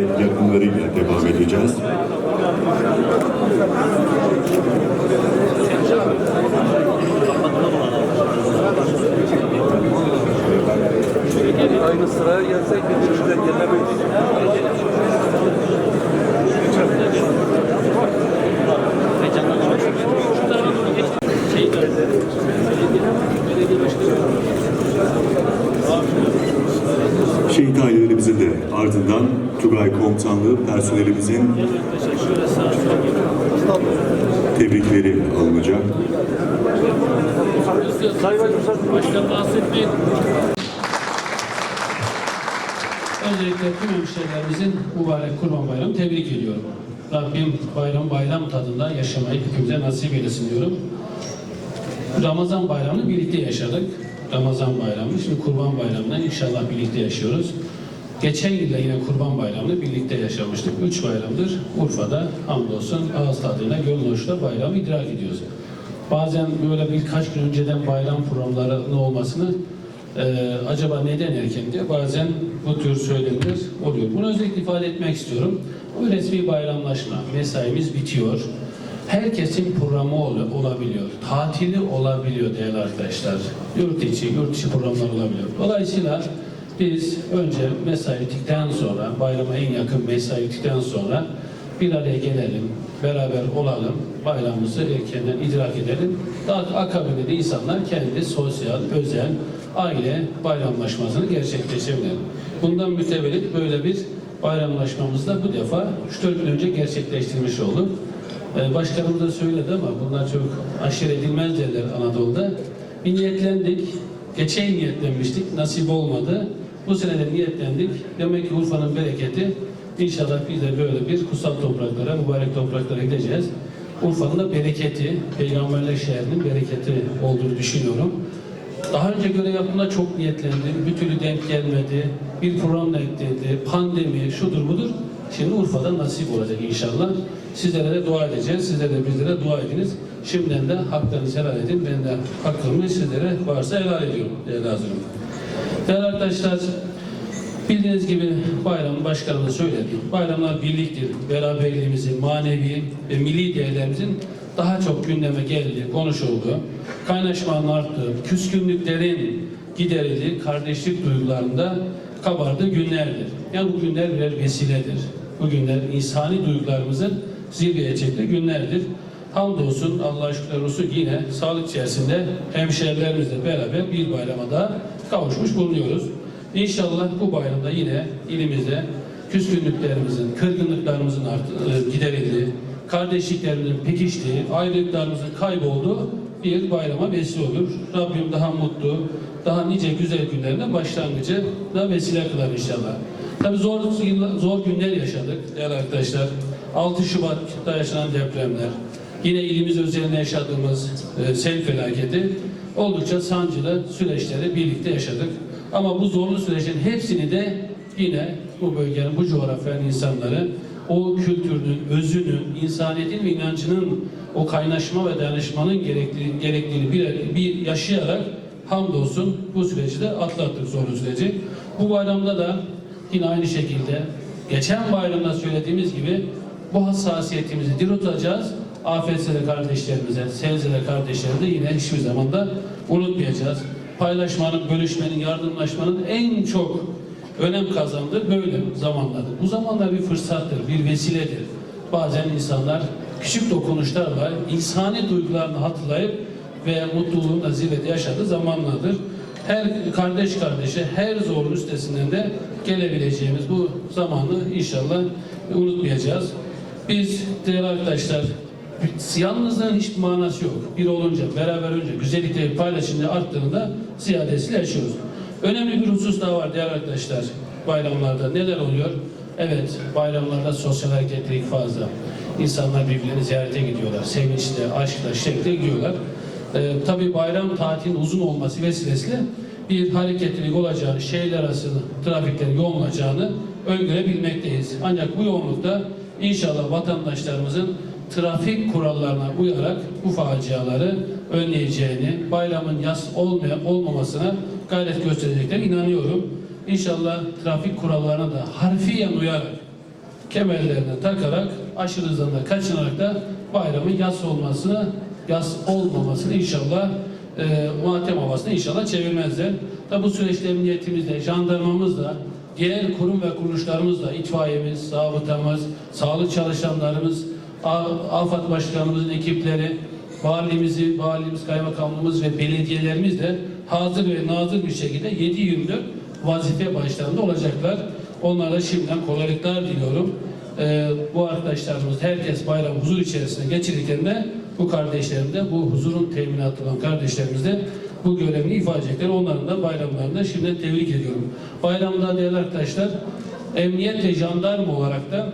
yakınlarıyla devam edeceğiz. Aynı sıraya gelsek birbirimizden gelemeyiz. Şehit ailelerimizin de ardından Tugay Komutanlığı personelimizin tebrikleri alınacak. Öncelikle tüm hemşehrilerimizin mübarek Kurban Bayramı tebrik ediyorum. Rabbim bayram bayram tadında yaşamayı hepimize nasip eylesin diyorum. Ramazan bayramını birlikte yaşadık. Ramazan bayramı, şimdi Kurban bayramını inşallah birlikte yaşıyoruz. Geçen yılda yine Kurban bayramını birlikte yaşamıştık. Üç bayramdır Urfa'da hamdolsun ağız tadıyla gönül hoşla bayramı idrak ediyoruz. Bazen böyle birkaç gün önceden bayram programlarının olmasını e, acaba neden erken diye bazen bu tür söylemler oluyor. Bunu özellikle ifade etmek istiyorum. Bu resmi bayramlaşma, mesaimiz bitiyor. Herkesin programı ol- olabiliyor. Tatili olabiliyor değerli arkadaşlar. Yurt içi, yurt dışı programlar olabiliyor. Dolayısıyla biz önce mesai bittikten sonra, bayrama en yakın mesai bittikten sonra bir araya gelelim, beraber olalım, bayramımızı erkenden idrak edelim. Daha akabinde de insanlar kendi sosyal, özel, aile bayramlaşmasını gerçekleşebilir. Bundan mütevellit böyle bir bayramlaşmamızı da bu defa 3-4 gün önce gerçekleştirmiş olduk. Ee, Başkanımız da söyledi ama bunlar çok aşırı edilmez derler Anadolu'da. Bir niyetlendik. Geçen niyetlenmiştik. Nasip olmadı. Bu sene de niyetlendik. Demek ki Urfa'nın bereketi inşallah biz de böyle bir kutsal topraklara, mübarek topraklara gideceğiz. Urfa'nın da bereketi, Peygamberler şehrinin bereketi olduğunu düşünüyorum. Daha önce görev yaptığımda çok niyetlendim. Bir türlü denk gelmedi. Bir program denk geldi. Pandemi, şudur budur. Şimdi Urfa'da nasip olacak inşallah. Sizlere de dua edeceğiz. Sizler de bizlere dua ediniz. Şimdiden de haklarınızı helal edin. Ben de hakkımı sizlere varsa helal ediyorum. Değerli hazırım. Değerli arkadaşlar, bildiğiniz gibi bayram başkanı da söyledi. Bayramlar birliktir. Beraberliğimizin, manevi ve milli değerlerimizin daha çok gündeme geldi, konuşuldu. Kaynaşmanın arttığı, küskünlüklerin giderildiği, kardeşlik duygularında kabardığı günlerdir. Yani bu günler birer vesiledir. Bu günler insani duygularımızın zirveye çektiği günlerdir. Hamdolsun Allah'a şükürler olsun yine sağlık içerisinde hemşehrilerimizle beraber bir bayrama daha kavuşmuş bulunuyoruz. İnşallah bu bayramda yine ilimizde küskünlüklerimizin, kırgınlıklarımızın e, giderildiği, kardeşliklerimizin pekiştiği, ayrılıklarımızın kaybolduğu bir bayrama vesile olur. Rabbim daha mutlu, daha nice güzel günlerine başlangıcı da vesile kılar inşallah. Tabii zor, zor günler yaşadık değerli arkadaşlar. 6 Şubat'ta yaşanan depremler, yine ilimiz özelinde yaşadığımız e, sel felaketi oldukça sancılı süreçleri birlikte yaşadık. Ama bu zorlu sürecin hepsini de yine bu bölgenin, bu coğrafyanın insanları o kültürünün, özünün, insaniyetin ve inancının o kaynaşma ve dayanışmanın gerekli, gerektiğini bir, bir yaşayarak hamdolsun bu süreci de atlattık zorlu süreci. Bu bayramda da yine aynı şekilde geçen bayramda söylediğimiz gibi bu hassasiyetimizi diri tutacağız. Afetse kardeşlerimize, selzele kardeşlerimize yine hiçbir zaman da unutmayacağız. Paylaşmanın, bölüşmenin, yardımlaşmanın en çok önem kazandığı böyle zamanlardır. Bu zamanlar bir fırsattır, bir vesiledir. Bazen insanlar küçük dokunuşlarla insani duygularını hatırlayıp ve mutluluğun da zirvede yaşadığı zamanlardır. Her kardeş kardeşe, her zorun üstesinden de gelebileceğimiz bu zamanı inşallah unutmayacağız. Biz değerli arkadaşlar yalnızlığın hiçbir manası yok. Bir olunca, beraber olunca, güzellikleri paylaşınca arttığında ziyadesiyle yaşıyoruz. Önemli bir husus daha var değerli arkadaşlar bayramlarda. Neler oluyor? Evet, bayramlarda sosyal hareketlilik fazla. İnsanlar birbirlerini ziyarete gidiyorlar. Sevinçle, aşkla, şevkle gidiyorlar. Ee, tabii bayram tatilin uzun olması vesilesiyle bir hareketlilik olacağını, şehirler arası trafiklerin yoğun olacağını öngörebilmekteyiz. Ancak bu yoğunlukta inşallah vatandaşlarımızın trafik kurallarına uyarak bu faciaları önleyeceğini, bayramın yas olmaya, olmamasına gayret göstereceklerine inanıyorum. İnşallah trafik kurallarına da harfiyen uyarak kemerlerini takarak aşırı hızdan kaçınarak da bayramın yas olmasını, yas olmamasını inşallah e, matem havasını inşallah çevirmezler. Tabi bu süreçte emniyetimizde, jandarmamızla, diğer kurum ve kuruluşlarımızla, itfaiyemiz, zabıtamız, sağlık çalışanlarımız, AFAD Başkanımızın ekipleri, valimizi, valimiz, kaymakamlığımız ve belediyelerimiz de hazır ve nazır bir şekilde 7-24 vazife başlarında olacaklar. Onlara şimdiden kolaylıklar diliyorum. Ee, bu arkadaşlarımız herkes bayram huzur içerisinde geçirirken de bu kardeşlerim de bu huzurun teminatı olan kardeşlerimiz de bu görevini ifade edecekler. Onların da bayramlarında şimdiden tebrik ediyorum. Bayramda değerli arkadaşlar emniyet ve jandarma olarak da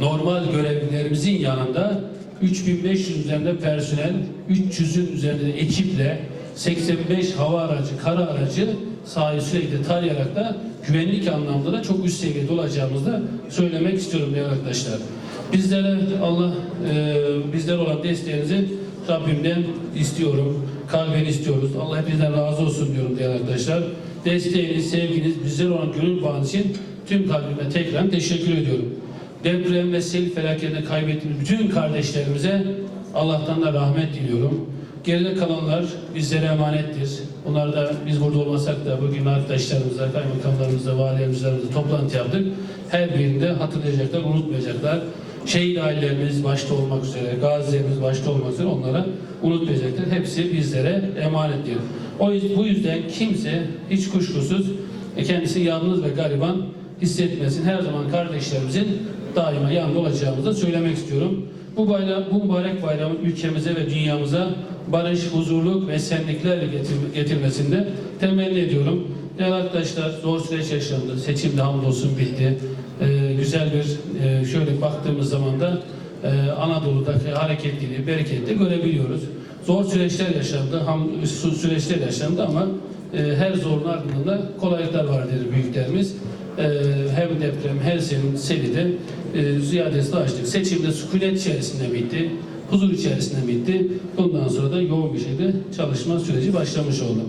normal görevlilerimizin yanında 3500 üzerinde personel, 300'ün üzerinde de ekiple 85 hava aracı, kara aracı sahayı sürekli tarayarak da güvenlik anlamda da çok üst seviyede olacağımızı da söylemek istiyorum değerli arkadaşlar. Bizlere Allah e, bizlere olan desteğinizi Rabbimden istiyorum. Kalben istiyoruz. Allah hepinizden razı olsun diyorum değerli arkadaşlar. Desteğiniz, sevginiz, bizlere olan gönül bağınız için tüm kalbime tekrar teşekkür ediyorum deprem ve sel felaketinde kaybettiğimiz bütün kardeşlerimize Allah'tan da rahmet diliyorum. Geride kalanlar bizlere emanettir. Onlar da biz burada olmasak da bugün arkadaşlarımızla, kaymakamlarımızla, valilerimizle toplantı yaptık. Her birinde hatırlayacaklar, unutmayacaklar. Şehit ailelerimiz başta olmak üzere, gazilerimiz başta olmak üzere onlara unutmayacaklar. Hepsi bizlere emanettir. O yüzden, bu yüzden kimse hiç kuşkusuz e, kendisi yalnız ve gariban hissetmesin. Her zaman kardeşlerimizin daima yanında olacağımızı söylemek istiyorum. Bu bayram, bu mübarek bayramın ülkemize ve dünyamıza barış, huzurluk ve esenliklerle getir- getirmesinde temenni ediyorum. Değerli arkadaşlar zor süreç yaşandı. Seçim de hamdolsun bitti. Ee, güzel bir e, şöyle baktığımız zaman da e, Anadolu'daki hareketliliği, bereketli görebiliyoruz. Zor süreçler yaşandı, ham, sü- süreçler yaşandı ama e, her zorun ardından da kolaylıklar var dedi büyüklerimiz. E, hem deprem, her senin seli de e, ziyadesini açtık. Seçimde sükunet içerisinde bitti, huzur içerisinde bitti. Bundan sonra da yoğun bir şekilde çalışma süreci başlamış oldu.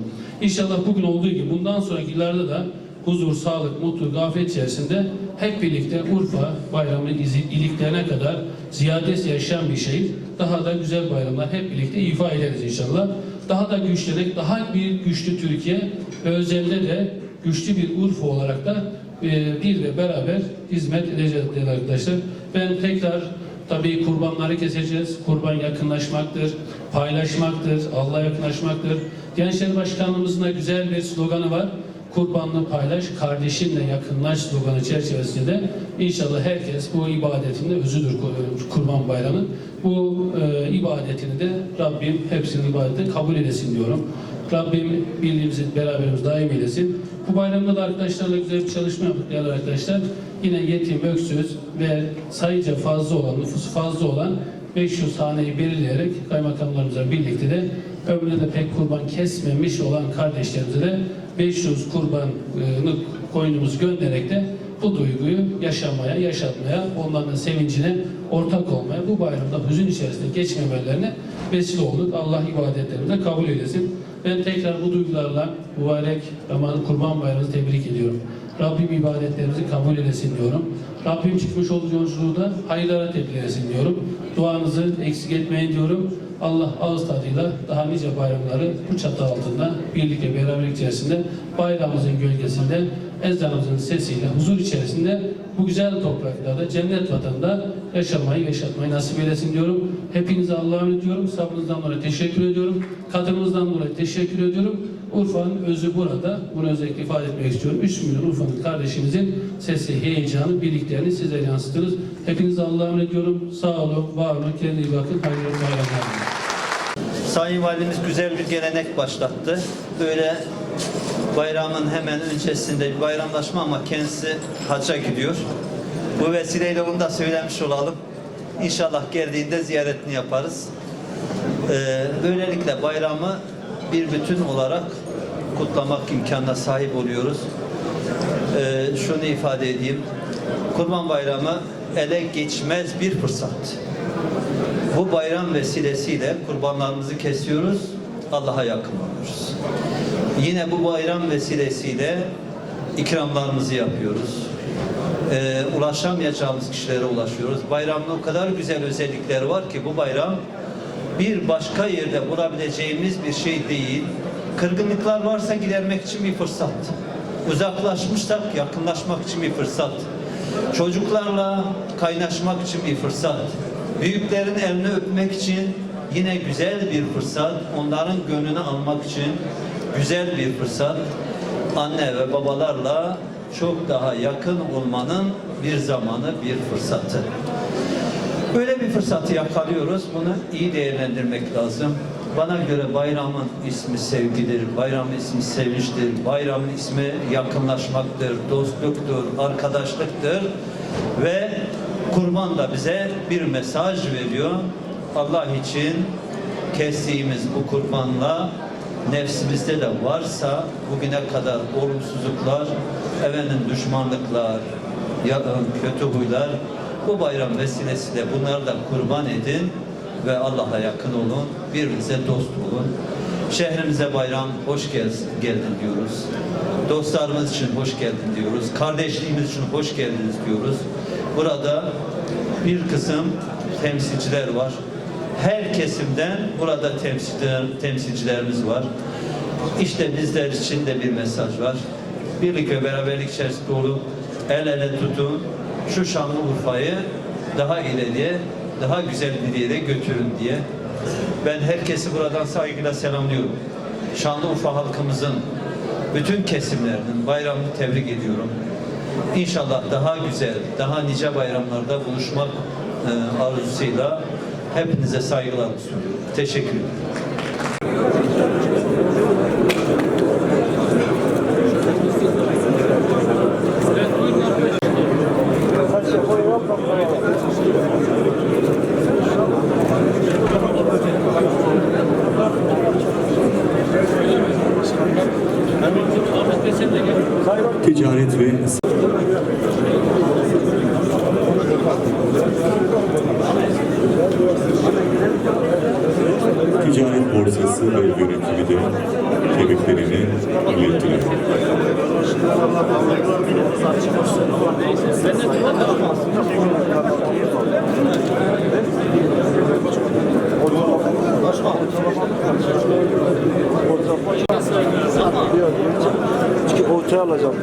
İnşallah bugün olduğu gibi bundan sonraki yıllarda da huzur, sağlık, mutluluk, afiyet içerisinde hep birlikte Urfa bayramının iliklerine kadar ziyadesi yaşayan bir şehir. Daha da güzel bayramlar hep birlikte ifa ederiz inşallah. Daha da güçlenerek, daha bir güçlü Türkiye ve özellikle de güçlü bir Urfa olarak da e, bir ve beraber hizmet edeceğiz arkadaşlar. Ben tekrar tabii kurbanları keseceğiz. Kurban yakınlaşmaktır, paylaşmaktır, Allah'a yakınlaşmaktır. Gençler Başkanlığımızın da güzel bir sloganı var. Kurbanını paylaş, kardeşinle yakınlaş sloganı çerçevesinde inşallah herkes bu ibadetinde özüdür kur- kurban bayramı. Bu e, ibadetini de Rabbim hepsinin ibadetini kabul edesin diyorum. Rabbim birliğimizi, beraberimiz daim eylesin. Bu bayramda da arkadaşlarla güzel bir çalışma yaptık değerli arkadaşlar. Yine yetim, öksüz ve sayıca fazla olan, nüfusu fazla olan 500 haneyi belirleyerek kaymakamlarımızla birlikte de ömründe pek kurban kesmemiş olan kardeşlerimize de 500 kurbanı koynumuzu göndererek de bu duyguyu yaşamaya, yaşatmaya, onların sevincine ortak olmaya, bu bayramda hüzün içerisinde geçmemelerine vesile olduk. Allah ibadetlerimizi kabul eylesin. Ben tekrar bu duygularla mübarek Ramazan Kurban Bayramı'nı tebrik ediyorum. Rabbim ibadetlerimizi kabul eylesin diyorum. Rabbim çıkmış olduğu yolculuğu da hayırlara tebrik eylesin diyorum. Duanızı eksik etmeyin diyorum. Allah ağız tadıyla daha nice bayramları bu çatı altında birlikte beraberlik içerisinde bayrağımızın gölgesinde ezanımızın sesiyle huzur içerisinde bu güzel topraklarda cennet vatanında yaşamayı yaşatmayı nasip eylesin diyorum. Hepinize Allah'a emanet ediyorum. Sabrınızdan dolayı teşekkür ediyorum. Katılımınızdan dolayı teşekkür ediyorum. Urfa'nın özü burada. Bunu özellikle ifade etmek istiyorum. 3 milyon Urfa'nın kardeşimizin sesi, heyecanı, birliklerini size yansıtırız. Hepinize Allah'a emanet ediyorum. Sağ olun, var olun, kendinize iyi bakın. Hayırlı bayramlar. Sayın Valimiz güzel bir gelenek başlattı. Böyle bayramın hemen öncesinde bir bayramlaşma ama kendisi hacca gidiyor. Bu vesileyle onu da söylemiş olalım. İnşallah geldiğinde ziyaretini yaparız. Ee, böylelikle bayramı bir bütün olarak kutlamak imkanına sahip oluyoruz. Ee, şunu ifade edeyim. Kurban Bayramı ele geçmez bir fırsat. Bu bayram vesilesiyle kurbanlarımızı kesiyoruz, Allah'a yakın oluyoruz. Yine bu bayram vesilesiyle ikramlarımızı yapıyoruz. e, ulaşamayacağımız kişilere ulaşıyoruz. Bayramın o kadar güzel özellikleri var ki bu bayram bir başka yerde bulabileceğimiz bir şey değil. Kırgınlıklar varsa gidermek için bir fırsat. Uzaklaşmışsak yakınlaşmak için bir fırsat. Çocuklarla kaynaşmak için bir fırsat. Büyüklerin elini öpmek için yine güzel bir fırsat. Onların gönlünü almak için güzel bir fırsat. Anne ve babalarla çok daha yakın olmanın bir zamanı, bir fırsatı. Böyle bir fırsatı yakalıyoruz. Bunu iyi değerlendirmek lazım. Bana göre bayramın ismi sevgidir, bayramın ismi sevinçtir, bayramın ismi yakınlaşmaktır, dostluktur, arkadaşlıktır ve kurban da bize bir mesaj veriyor. Allah için kestiğimiz bu kurbanla nefsimizde de varsa bugüne kadar olumsuzluklar, efendim düşmanlıklar, ya- kötü huylar bu bayram vesilesiyle bunları da kurban edin ve Allah'a yakın olun, birbirinize dost olun. Şehrimize bayram hoş gel- geldin diyoruz. Dostlarımız için hoş geldin diyoruz. Kardeşliğimiz için hoş geldiniz diyoruz. Burada bir kısım temsilciler var. Her kesimden burada temsilciler, temsilcilerimiz var. İşte bizler için de bir mesaj var. Birlik ve beraberlik içerisinde olup el ele tutun. Şu Şanlıurfa'yı daha ileriye, daha güzel bir yere götürün diye. Ben herkesi buradan saygıyla selamlıyorum. Şanlıurfa halkımızın bütün kesimlerinin bayramını tebrik ediyorum. İnşallah daha güzel, daha nice bayramlarda buluşmak e, arzusuyla hepinize saygılarımı sunuyorum. Teşekkür ederim. şey alacağım.